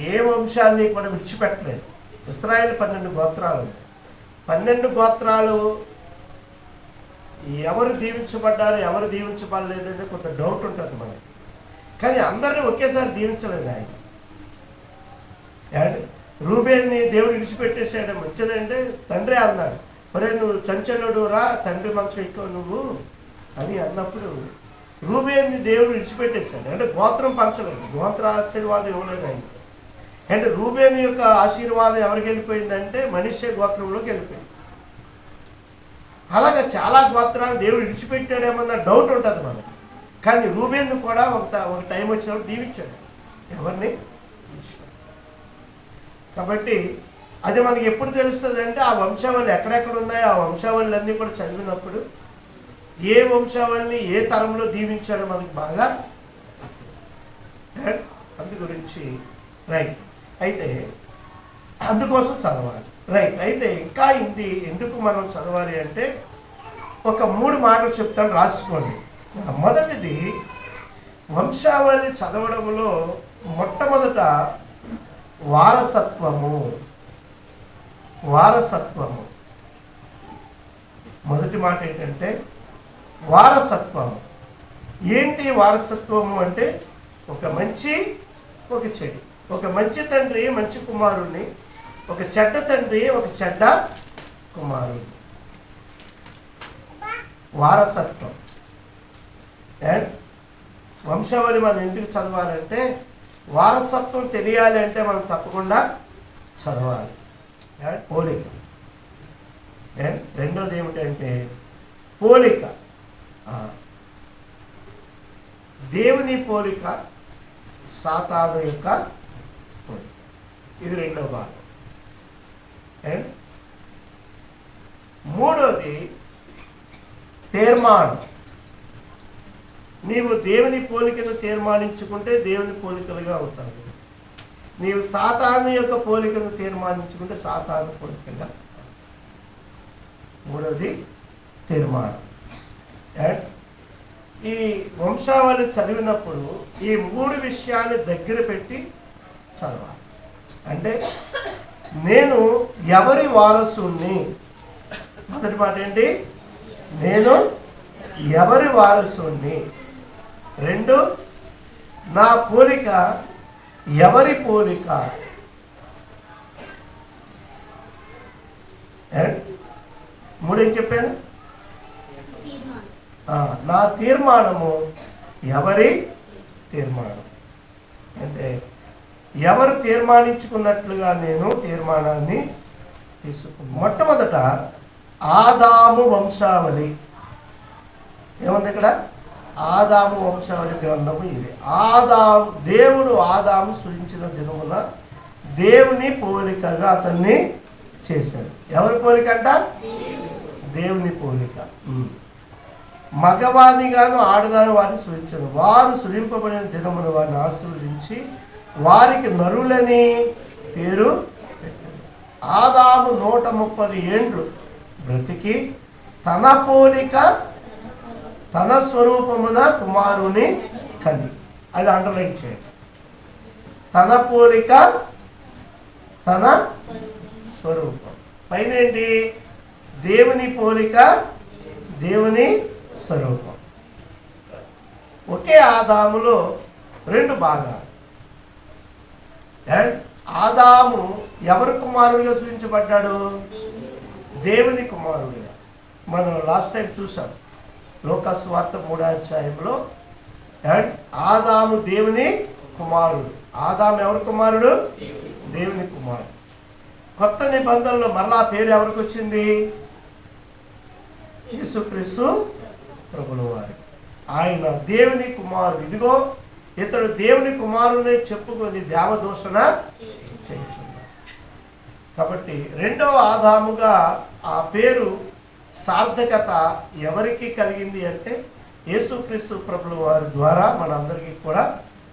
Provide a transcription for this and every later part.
ఏ వంశాన్ని కూడా విడిచిపెట్టలేదు. ఇస్రాయేల్ పన్నెండు గోత్రాలు. పన్నెండు గోత్రాలు ఎవరు దీవించబడ్డారు ఎవరు దీవించబడలేదు అనేది కొంత డౌట్ ఉంటుంది మనకి. కానీ అందరినీ ఒకేసారి దీవించలేదు ఆయన. ఏమండి? రూబేన్ని దేవుడు విడిచిపెట్టేసాడు మంచిదంటే తండ్రి అన్నాడు. మరే నువ్వు చంచలుడు రా తండ్రి మనసు ఎక్కువ నువ్వు అని అన్నప్పుడు రూబేన్ని దేవుడు విడిచిపెట్టేశాడు. అంటే గోత్రం పంచలేదు. గోత్ర ఆశీర్వాదం ఇవ్వలేదు ఆయన. అండ్ రూబేన్ యొక్క ఆశీర్వాదం ఎవరికి వెళ్ళిపోయిందంటే మనిషి గోత్రంలోకి వెళ్ళిపోయింది. అలాగా చాలా గోత్రాలు దేవుడు విడిచిపెట్టాడేమన్న డౌట్ ఉంటుంది మనకు. కానీ రూబేందు కూడా ఒక ఒక టైం వచ్చినప్పుడు దీవించాడు. ఎవరిని? కాబట్టి అది మనకి ఎప్పుడు తెలుస్తుంది అంటే ఆ వంశావళి ఎక్కడెక్కడ ఉన్నాయో ఆ వంశావళులన్నీ కూడా చదివినప్పుడు ఏ వంశావళిని ఏ తరంలో దీవించాడో మనకి బాగా అందు గురించి రైట్. అయితే అందుకోసం చదవాలి. రైట్ అయితే ఇంకా ఇది ఎందుకు మనం చదవాలి అంటే ఒక మూడు మాటలు చెప్తాను రాసుకోండి. మొదటిది వంశావళి చదవడంలో మొట్టమొదట వారసత్వము. వారసత్వము. మొదటి మాట ఏంటంటే వారసత్వము. ఏంటి వారసత్వము అంటే ఒక మంచి ఒక చెడు. ఒక మంచి తండ్రి మంచి కుమారుణ్ణి ఒక చెడ్డ తండ్రి ఒక చెడ్డ కుమారుడు వారసత్వం. అండ్ వంశావళి మనం ఎందుకు చదవాలంటే వారసత్వం తెలియాలి అంటే మనం తప్పకుండా చదవాలి. అండ్ పోలిక. అండ్ రెండోది ఏమిటంటే పోలిక. దేవుని పోలిక సాతాను యొక్క ఇది రెండో భాగం. అండ్ మూడోది తీర్మానం. నీవు దేవుని పోలికను తీర్మానించుకుంటే దేవుని పోలికలుగా అవుతావు. నీవు సాతాను యొక్క పోలికను తీర్మానించుకుంటే సాతాను పోలికగా మూడవది తీర్మానం. అండ్ ఈ వంశావళి చదివినప్పుడు ఈ మూడు విషయాన్ని దగ్గర పెట్టి చదవాలి. అంటే నేను ఎవరి వారసుని మొదటి మాట ఏంటి? నేను ఎవరి వారసుని రెండు నా పోలిక ఎవరి పోలిక? మూడేం చెప్పాను? నా తీర్మానము ఎవరి తీర్మానం? అంటే ఎవరు తీర్మానించుకున్నట్లుగా నేను తీర్మానాన్ని తీసుకున్నాను. మొట్టమొదట ఆదాము వంశావళి. ఏముంది ఇక్కడ? ఆదాము వంశావళి గ్రంథము ఇది. ఆదాము దేవుడు ఆదాము సృజించిన దినమున దేవుని పోలికగా అతన్ని చేశాడు. ఎవరి పోలిక అంట? దేవుని పోలిక. మగవాణిగాను ఆడదాని వారిని సృజించారు వారు సృజింపబడిన దినమున వారిని ఆశీర్వదించి వారికి నరులని పేరు ఆదాము నూట ముప్పది ఏండ్లు బ్రతికి తన పోలిక తన స్వరూపమున కుమారుని కని అది అండర్లైన్ చేయండి. తన పోలిక తన స్వరూపం. పైన ఏంటి? దేవుని పోలిక దేవుని స్వరూపం. ఒకే ఆదాములో రెండు భాగాలు. అండ్ ఆదాము ఎవరి కుమారుడిగా సూచించబడ్డాడు? దేవుని కుమారుడిగా. మనం లాస్ట్ టైం చూసాం. లోకాసు వార్త మూడో అండ్ ఆదాము దేవుని కుమారుడు. ఆదాము ఎవరి కుమారుడు? దేవుని కుమారుడు. కొత్త నిబంధనలో మరలా పేరు ఎవరికి వచ్చింది? యేసుక్రీస్తు ప్రభుల వారి ఆయన దేవుని కుమారుడు. ఇదిగో ఇతడు దేవుని కుమారుని చెప్పుకొని దేవదూషణ చేయించున్నాడు కాబట్టి రెండవ ఆధాముగా ఆ పేరు సార్థకత ఎవరికి కలిగింది అంటే యేసుక్రీస్తు ప్రభుల వారి ద్వారా మనందరికీ కూడా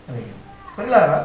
కలిగింది. పిల్లారా